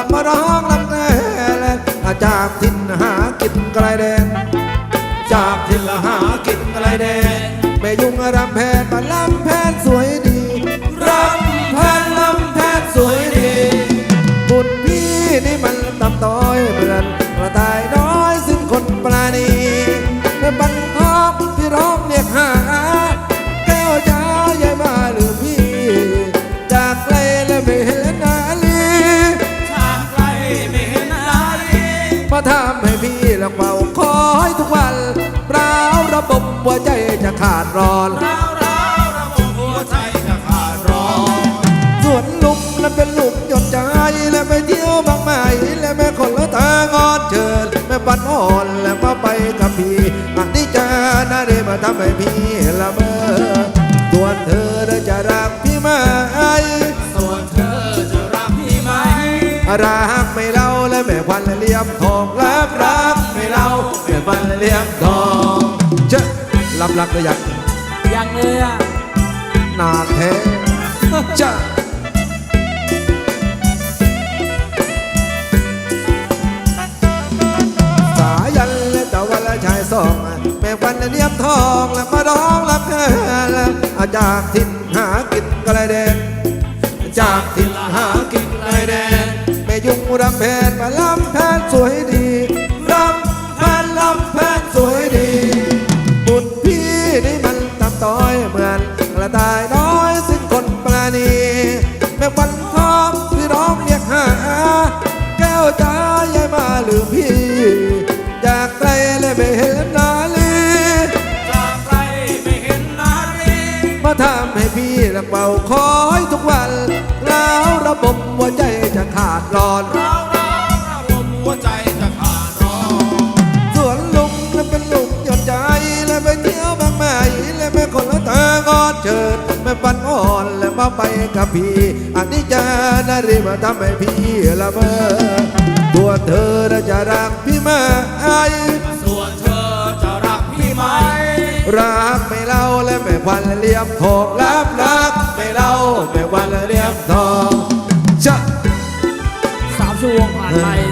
แล้วมาร้องลำแน่จากถิ่นหากินไกลแดน จากถิ่นละหากินไกลแดนไม่ยุ่งรำแพ ทำให้พี่ละเป่าคอยทุกวันเปล่าระบบหัวใจจะขาดร้อนร้าวร้าวระบบหัวใจจะขาดร้อนส่วนลุมและเป็นลุมหยดใจและไปเที่ยวบางใหม่และแม่คนละทางอดเชิญแม่ปันอ่อนและมาไปกับพี่อันนี้จานาเรมาทำให้พี่ละเมอส่วนเธอ เลี่ยมทองรักรักไม่เล่าแม่ควันเลี่ยมทองเจะลำลักหรือยังยังเลยอะนานแท้จะสายันและตะวันและชายสองแม่ฟันและเนียมทองและมาร้องรับแค่อาจากถิ่น สวยดีรำแพนลำแพนสวยดีบุญพี่นี่มันตำต้อยเหมือนกระต่ายน้อยซึ่งคนปราณีแม่วันทองที่ร้องเรียกหา แก้วจ้าใหญ่มาหรือพี่ จากไกลและไม่เห็นนาลีจากไกลไม่เห็นนาลีมาทำให้พี่ละเป่าคอยทุกวัน แล้วระบบหัวใจจะขาดร้อน ปันอ่อนและมาไปกับพี่อันนี้จะนารีมาทำให้พี่ละเมอตัวเธอน่ะจะรักพี่ไหมส่วนเธอจะรักพี่ไหม รักไม่เล่าและไม่ควันและเลี่ยมทองรักรักไม่เล่าไม่ควันและเลี่ยมทองจะสามชั่วโมงผ่านไป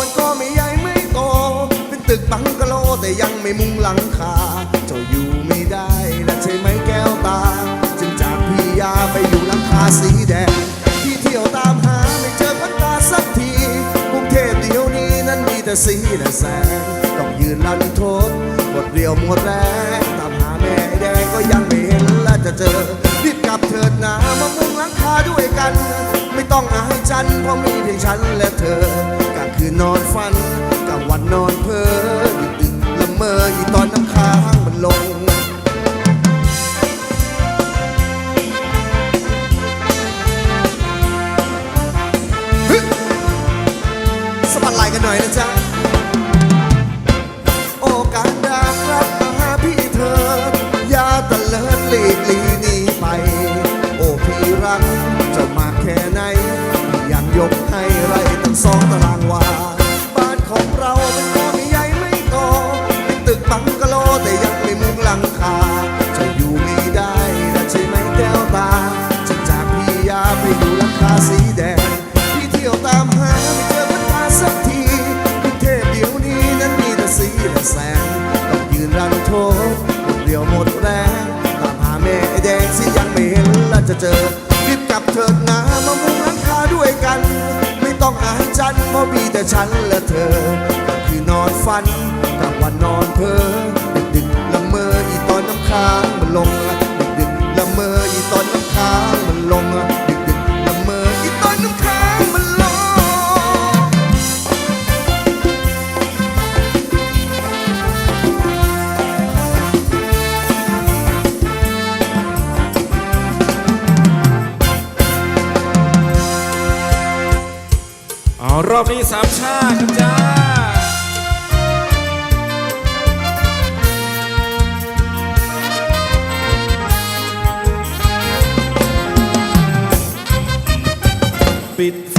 มันก็ไม่ใหญ่ไม่โต เป็นตึกบังกะโลแต่ยังไม่มุงหลังคา เจ้าอยู่ไม่ได้และใช่ไหมแก้วตา จึงจากพี่ยาไปอยู่หลังคาสีแดงพี่เที่ยวตามหาไม่เจอพันตาสักที กรุงเทพเดียวนี้นั้นมีแต่สีและแสง ต้องยืนลันทดหมดเรียวหมดแรงตามหาแม่แดงก็ยังไม่เห็นและจะเจอรีบกับเถิดนามามุงหลังคาด้วยกัน ไม่ต้องอายจันเพราะมีเพียงฉันและเธอืนนอนฝันกลางวันนอนเพ้อดึกละเมออยู่ตอนน้ำค้างมันลงสบัดไหลกันหน่อยนะจ๊ะโอกาสดาครับมาหาพี่เธอ อย่าตะเลิดลีกลีนี้ไป โอ้พี่รักจะมาแค่ไหน อยางยกให้ไรตั้งสองตลาังคา รอบนี้สามชาติจ้าปิด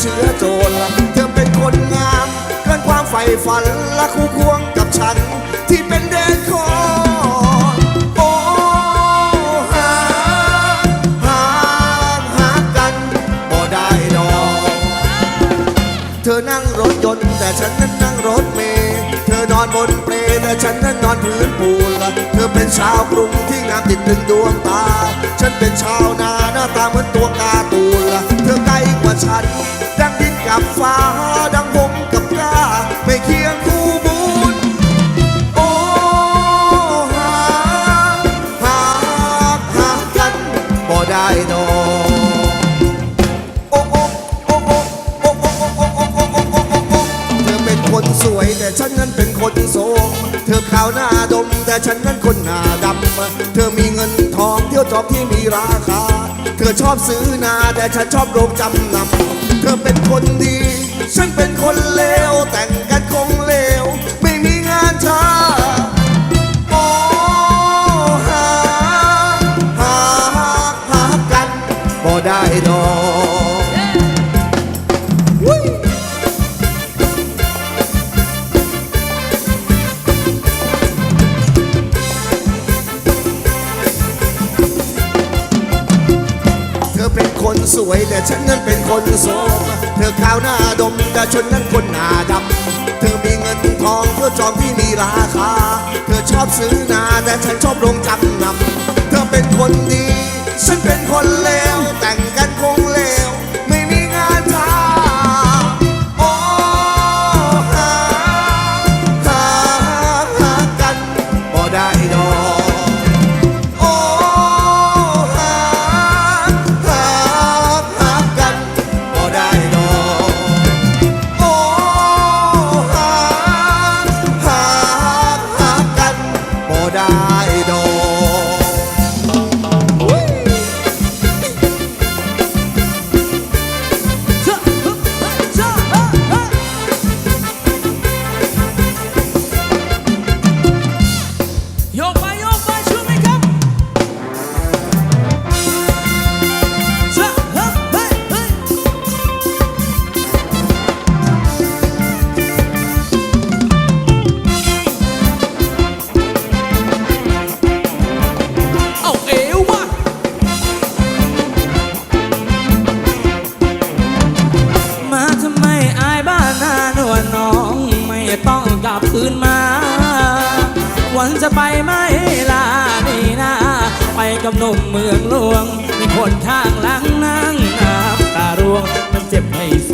เชื้อโจรเธอเป็นคนงามเกินความใฝ่ฝันและคู่ควงกับฉัน ที่เป็นเดนคอนโอ้หาหาหากันบ่ได้ดอกเธอนั่งรถยนต์แต่ฉันนั้นนั่งรถเมล์เธอนอนบนเปลแต่ฉันนั้นนอนพื้นปูนเธอเป็นชาวกรุงที่งามติดตึงดวงตา ฉันเป็นชาวนาหน้าตาเหมือนตัวกาตูนเธอใกล้กว่าฉัน แต่ฉันนั้นคนหน้าดำ เธอมีเงินทองเที่ยวจอบที่มีราคา เธอชอบซื้อนาแต่ฉันชอบโรงจำนำ เธอเป็นคนดี ดมแต่ฉันนั้นคนหน้าดำเธอมีเงินทองเพื่อจองที่มีราคา เธอชอบซื้อนาแต่ฉันชอบลงจำนำเธอเป็นคนดี ฉันเป็นคนเลว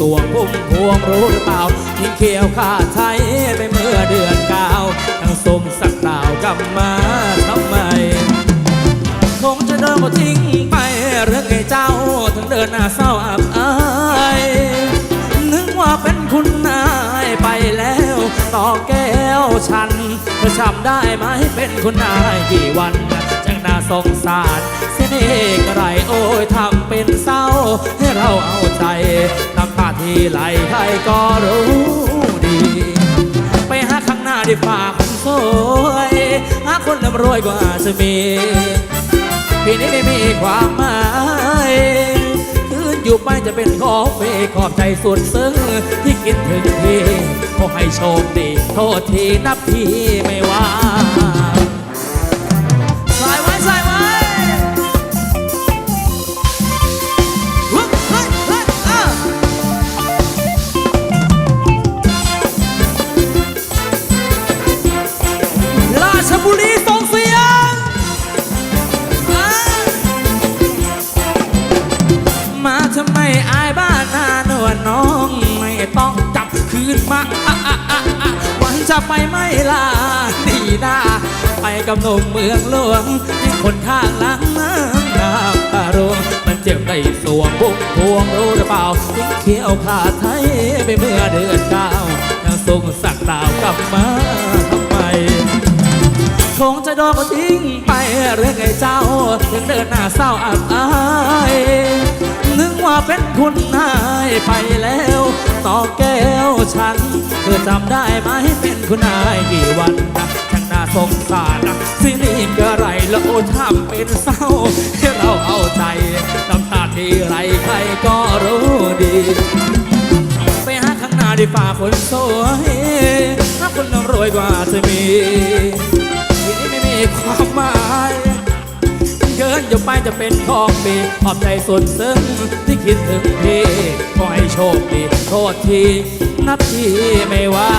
ในสวงพุ่มพวงรู้หรือเปล่าทิ้งเขียวขาดไทยไปเมื่อเดือนเก้าทั้งสมสักดาวกลับมาทำไม คงจะเดินก็ทิ้งไปเรื่องไอ้เจ้าทั้งเดินหน้าเศร้าอับอายนึกว่าเป็นคุณนายไปแล้วต่อแก้วฉันเธอจำได้ไหมเป็นคุณนายกี่วันจังน่าสงสารเสียเอกระไรโอ้ยทำเป็นเศร้า ให้เราเอาใจน้ำ ที่ไหลใครก็รู้ดี ไปหาข้างหน้าดีฝ่าคนสวยหาคนร่ำรวยกว่าจะมีปีนี้ไม่มีความหมายคืนอยู่ไปจะเป็นขอเฟขอบใจสุดซึ้งที่คิดถึงพี่ขอให้โชคดี โทษทีนับพี่ไม่ว่า จะไปไม่ลานี่นาไปกับหนุ่มเมืองหลวงที่คนข้างหลังน้ำน้ำตาร่วงมันเจ็บในสวงบุกพวงรู้หรือเปล่าทิ้งเขียวขาดไทยไปเมื่อเดือนเก้าทางทรงสักดาวกลับมา งจะโดนก็ทิ้งไปเรื่องไอ้เจ้าถึงเดินหน้าเศร้าอับอายนึกว่าเป็นคุณนายไปแล้วต่อแก้วฉันเธอจำได้ไหมเป็นคุณนายกี่วันนะช่างน่าสงสารนะสินี่กระไรแล้วโอ้ทำเป็นเศร้าให้เราเอาใจน้ำตาที่ไรใครก็รู้ดี ไปหาข้างหน้าดีฝ่าคนสวยถ้าคนรวยกว่าจะมี ความหมายเกินอยู่ไปจะเป็นของดีขอบใจสุดซึ้งที่คิดถึงพี่ขอให้โชคดีโทษทีนับที่ไม่ว่า